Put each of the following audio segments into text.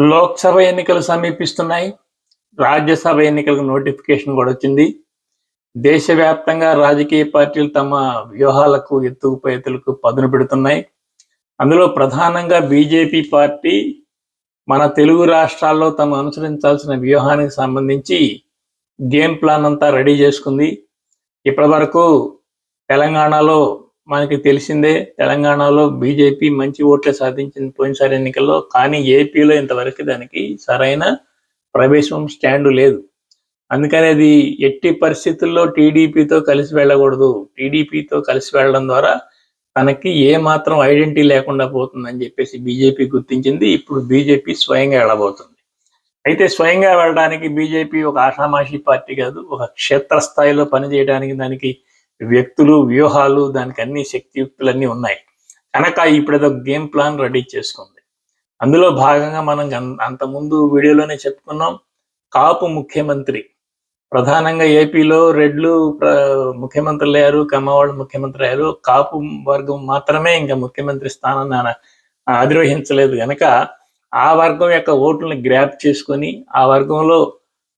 లోక్సభ ఎన్నికలు సమీపిస్తున్నాయి. రాజ్యసభ ఎన్నికలకు నోటిఫికేషన్ కూడా వచ్చింది. దేశవ్యాప్తంగా రాజకీయ పార్టీలు తమ వ్యూహాలకు ఎత్తుకుపైతులకు పదును పెడుతున్నాయి. అందులో ప్రధానంగా బీజేపీ పార్టీ మన తెలుగు రాష్ట్రాల్లో తమ అనుసరించాల్సిన వ్యూహానికి సంబంధించి గేమ్ ప్లాన్ అంతా రెడీ చేసుకుంది. ఇప్పటి వరకు తెలంగాణలో మనకి తెలిసిందే తెలంగాణలో బీజేపీ మంచి ఓట్లు సాధించింది పోయినసారి ఎన్నికల్లో కానీ ఏపీలో ఇంతవరకు దానికి సరైన ప్రవేశం స్టాండ్ లేదు. అందుకని అది ఎట్టి పరిస్థితుల్లో టీడీపీతో కలిసి వెళ్ళకూడదు. టీడీపీతో కలిసి వెళ్ళడం ద్వారా తనకి ఏ మాత్రం ఐడెంటిటీ లేకుండా పోతుందని చెప్పేసి బీజేపీ గుర్తించింది. ఇప్పుడు బీజేపీ స్వయంగా వెళ్ళబోతుంది. అయితే స్వయంగా వెళ్ళడానికి బీజేపీ ఒక ఆషామాషి పార్టీ కాదు ఒక క్షేత్రస్థాయిలో పనిచేయడానికి దానికి వ్యక్తులు వ్యూహాలు దానికి అన్ని శక్తియుక్తులన్నీ ఉన్నాయి. కనుక ఇప్పుడు ఏదో గేమ్ ప్లాన్ రెడీ చేసుకుంది. అందులో భాగంగా మనం అంతకుముందు వీడియోలోనే చెప్పుకున్నాం కాపు ముఖ్యమంత్రి. ప్రధానంగా ఏపీలో రెడ్లు ముఖ్యమంత్రులు అయ్యారు కమ్మవాళ్ళు ముఖ్యమంత్రి అయ్యారు. కాపు వర్గం మాత్రమే ఇంకా ముఖ్యమంత్రి స్థానాన్ని అధిరోహించలేదు. కనుక ఆ వర్గం యొక్క ఓట్లను గ్రాప్ చేసుకొని ఆ వర్గంలో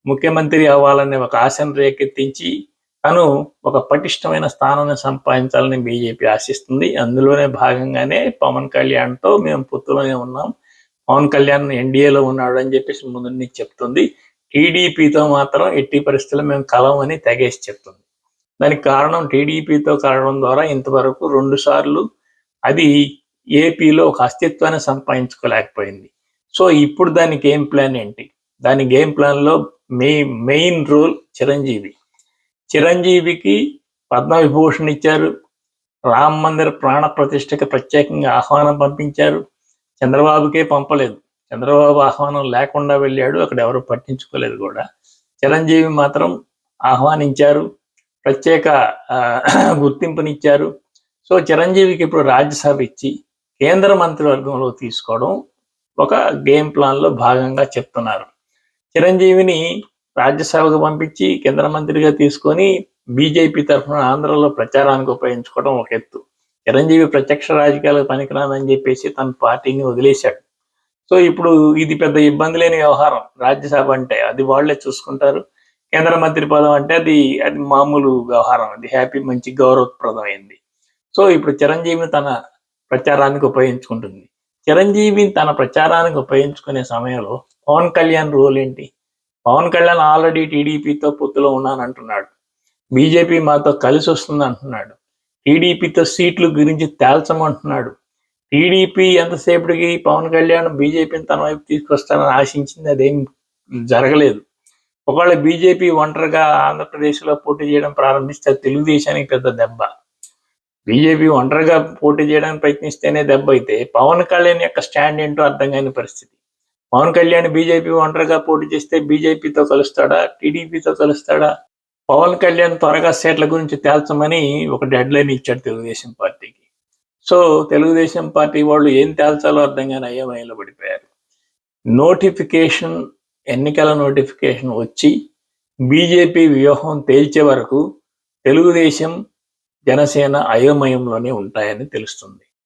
ముఖ్యమంత్రి అవ్వాలనే ఒక ఆశను రేకెత్తించి తను ఒక పటిష్టమైన స్థానాన్ని సంపాదించాలని బీజేపీ ఆశిస్తుంది. అందులోనే భాగంగానే పవన్ కళ్యాణ్తో మేము పొత్తులోనే ఉన్నాం. పవన్ కళ్యాణ్ ఎన్డీఏలో ఉన్నాడు అని చెప్పేసి ముందు నుంచి చెప్తుంది. టీడీపీతో మాత్రం ఎట్టి పరిస్థితుల్లో మేము కలవని తెగేసి చెప్తుంది. దానికి కారణం టీడీపీతో కలవడం ద్వారా ఇంతవరకు రెండు సార్లు అది ఏపీలో ఒక అస్తిత్వాన్ని సంపాదించుకోలేకపోయింది. సో ఇప్పుడు దాని గేమ్ ప్లాన్ ఏంటి? దాని గేమ్ ప్లాన్లో మెయిన్ మెయిన్ రోల్ చిరంజీవి. చిరంజీవికి పద్మవిభూషణ్ ఇచ్చారు. రామ్ మందిర్ ప్రాణ ప్రతిష్టకి ప్రత్యేకంగా ఆహ్వానం పంపించారు. చంద్రబాబుకే పంపలేదు. చంద్రబాబు ఆహ్వానం లేకుండా వెళ్ళాడు. అక్కడ ఎవరు పట్టించుకోలేదు కూడా. చిరంజీవి మాత్రం ఆహ్వానించారు. ప్రత్యేక గుర్తింపునిచ్చారు. సో చిరంజీవికి ఇప్పుడు రాజ్యసభ ఇచ్చి కేంద్ర మంత్రివర్గంలో తీసుకోవడం ఒక గేమ్ ప్లాన్లో భాగంగా చెప్తున్నారు. చిరంజీవిని రాజ్యసభకు పంపించి కేంద్ర మంత్రిగా తీసుకొని బీజేపీ తరఫున ఆంధ్రలో ప్రచారానికి ఉపయోగించుకోవడం ఒక ఎత్తు. చిరంజీవి ప్రత్యక్ష రాజకీయాలకు పనికిరాదని చెప్పేసి తన పార్టీని వదిలేశాడు. సో ఇప్పుడు ఇది పెద్ద ఇబ్బంది లేని వ్యవహారం. రాజ్యసభ అంటే అది వాళ్ళే చూసుకుంటారు. కేంద్ర మంత్రి పదం అంటే అది అది మామూలు వ్యవహారం. అది హ్యాపీ మంచి గౌరవప్రదమైంది. సో ఇప్పుడు చిరంజీవిని తన ప్రచారానికి ఉపయోగించుకుంటుంది. చిరంజీవిని తన ప్రచారానికి ఉపయోగించుకునే సమయంలో పవన్ కళ్యాణ్ రోల్ ఏంటి? పవన్ కళ్యాణ్ ఆల్రెడీ టీడీపీతో పొత్తులో ఉన్నానంటున్నాడు. బీజేపీ మాతో కలిసి వస్తుంది అంటున్నాడు టీడీపీతో సీట్లు గురించి తేల్చమంటున్నాడు. టీడీపీ ఎంతసేపటికి పవన్ కళ్యాణ్ బీజేపీని తన వైపు తీసుకొస్తానని ఆశించింది అదేం జరగలేదు. ఒకవేళ బీజేపీ ఒంటరిగా ఆంధ్రప్రదేశ్లో పోటీ చేయడం ప్రారంభిస్తే తెలుగుదేశానికి పెద్ద దెబ్బ. బీజేపీ ఒంటరిగా పోటీ చేయడానికి ప్రయత్నిస్తేనే దెబ్బ అయితే పవన్ కళ్యాణ్ యొక్క స్టాండ్ ఏంటో అర్థం కాని పరిస్థితి. పవన్ కళ్యాణ్ బీజేపీ ఒంటరిగా పోటీ చేస్తే బీజేపీతో కలుస్తాడా? టీడీపీతో కలుస్తాడా? పవన్ కళ్యాణ్ త్వరగా సీట్ల గురించి తేల్చమని ఒక డెడ్ లైన్ ఇచ్చాడు తెలుగుదేశం పార్టీకి. సో తెలుగుదేశం పార్టీ వాళ్ళు ఏం తేల్చాలో అర్థం కానీ అయోమయంలో పడిపోయారు. నోటిఫికేషన్ ఎన్నికల నోటిఫికేషన్ వచ్చి బీజేపీ వ్యూహం తేల్చే వరకు తెలుగుదేశం జనసేన అయోమయంలోనే ఉంటాయని తెలుస్తుంది.